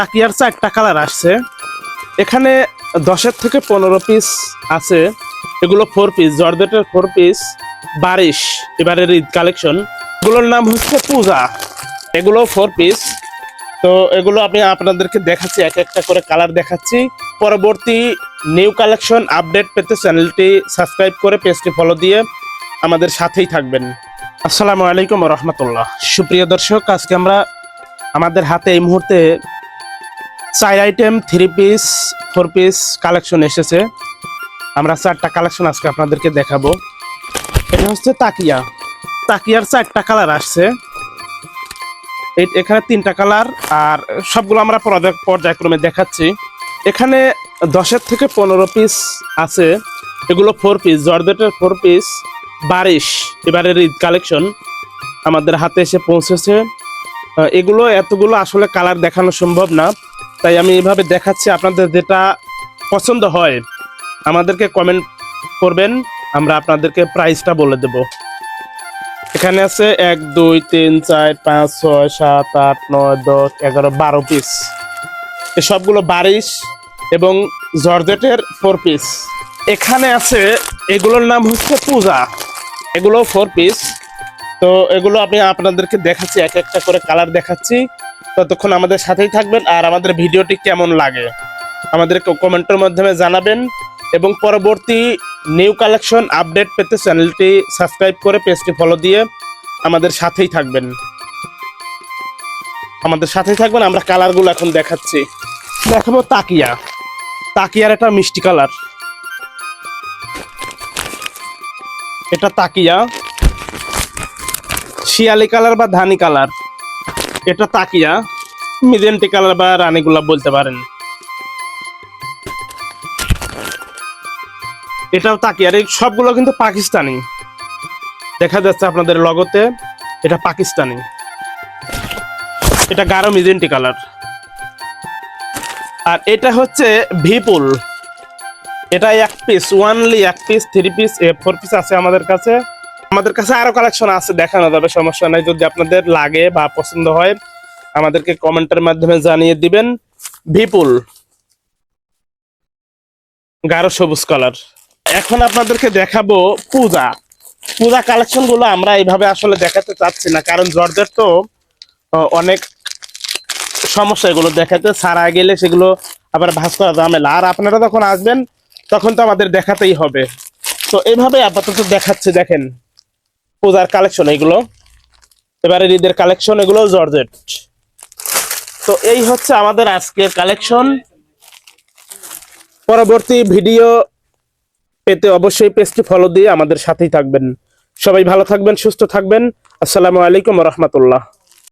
তাকিয়ার চারটা কালার আসছে। এখানে দশের থেকে পনেরো পিস আছে। এগুলো ফোর পিস জর্জেটের ফোর পিস বারিশ, এবারের ঈদ কালেকশন এগুলোর নাম হচ্ছে পূজা। এগুলো ফোর পিস তো এগুলো আমি আপনাদেরকে দেখাচ্ছি, এক একটা করে কালার দেখাচ্ছি। পরবর্তী নিউ কালেকশন আপডেট পেতে চ্যানেলটি সাবস্ক্রাইব করে পেজটি ফলো দিয়ে আমাদের সাথেই থাকবেন। আসসালামু আলাইকুম রহমতুল্লাহ। সুপ্রিয় দর্শক, আজকে আমরা আমাদের হাতে এই মুহূর্তে চার item three piece four piece collection এসেছে। আমরা চারটা কালেকশন আজকে আপনাদেরকে দেখাবো। এটা হচ্ছে তাকিয়া। তাকিয়ার চারটা কালার আসছে। এখানে তিনটা কালার আর সবগুলো আমরা পর্যায়ক্রমে দেখাচ্ছি। এখানে দশের থেকে পনেরো পিস আছে। এগুলো ফোর পিস জর্জেটের ফোর পিস বারিশ। এবারের ঈদ কালেকশন আমাদের হাতে এসে পৌঁছেছে। এগুলো এতগুলো আসলে কালার দেখানো সম্ভব না। তাই আমি এইভাবে দেখাচ্ছি আপনাদের যেটা পছন্দ হয়। আমাদেরকে কমেন্ট করবেন, আমরা আপনাদেরকে প্রাইসটা বলে দেব। এখানে আছে এক, দুই, তিন, চার, পাঁচ, ছয়, সাত, আট, নয়, দশ, এগারো, বারো পিস সবগুলো বারিশ এবং জর্জেটের ফোর পিস এখানে আছে, এগুলোর নাম হচ্ছে পূজা। এগুলো ফোর পিস তো এগুলো আমি আপনাদেরকে দেখাচ্ছি, এক একটা করে কালার দেখাচ্ছি। ততক্ষণ আমাদের সাথেই থাকবেন আর আমাদের ভিডিওটি কেমন লাগে আমাদেরকে কমেন্টের মাধ্যমে জানাবেন। এবং পরবর্তী নিউ কালেকশন আপডেট পেতে চ্যানেলটি সাবস্ক্রাইব করে পেজটি ফলো দিয়ে আমাদের সাথেই থাকবেন। আমাদের সাথেই থাকবেন, আমরা কালারগুলো এখন দেখাচ্ছি। দেখাবো তাকিয়া। তাকিয়ার একটা মিষ্টি কালার এটা তাকিয়া। শিয়ালি কালার বা ধানি কালার? এটা তাকিয়া, মিজেন্টি কালার বা রানী গোলাপ বলতে পারেন। এটাও তাকিয়ার এই সবগুলো কিন্তু পাকিস্তানি। দেখা যাচ্ছে আপনাদের লগতে, এটা পাকিস্তানি। এটা গাঢ় মিজেন্টি কালার। আর এটা হচ্ছে ভিপুল। এটা এক পিস ওয়ানলি এক পিস থ্রি পিস এ ফোর পিস আছে আমাদের কাছে। আমাদের কাছে আরও কালেকশন আছে, দেখানো যাবে, সমস্যা নাই। যদি আপনাদের লাগে বা পছন্দ হয়, আমাদেরকে কমেন্টের মাধ্যমে জানিয়ে দিবেন। বিপুল। গাঢ় সবুজ কালার এখন আপনাদেরকে দেখাবো পূজা। পূজা কালেকশনগুলো আমরা এইভাবে আসলে দেখাতে চাচ্ছি না, কারণ জর্জের তো অনেক সমস্যা এগুলো দেখাতে। সারা গেলে সেগুলো আবার ভাস করা ঝামেলা। আর আপনারা যখন আসবেন, তখন তো আমাদের দেখাতেই হবে। তো এইভাবে আপাতত দেখাচ্ছে, দেখেন। পূজার কালেকশন এগুলো। এবারে ঈদের কালেকশন এগুলো জর্জেট। তো এই হচ্ছে আমাদের আজকের কালেকশন পরবর্তী ভিডিও পেতে অবশ্যই পেজটি ফলো দিয়ে আমাদের সাথেই থাকবেন। সবাই ভালো থাকবেন, সুস্থ থাকবেন। আসসালামু আলাইকুম রহমতুল্লাহ।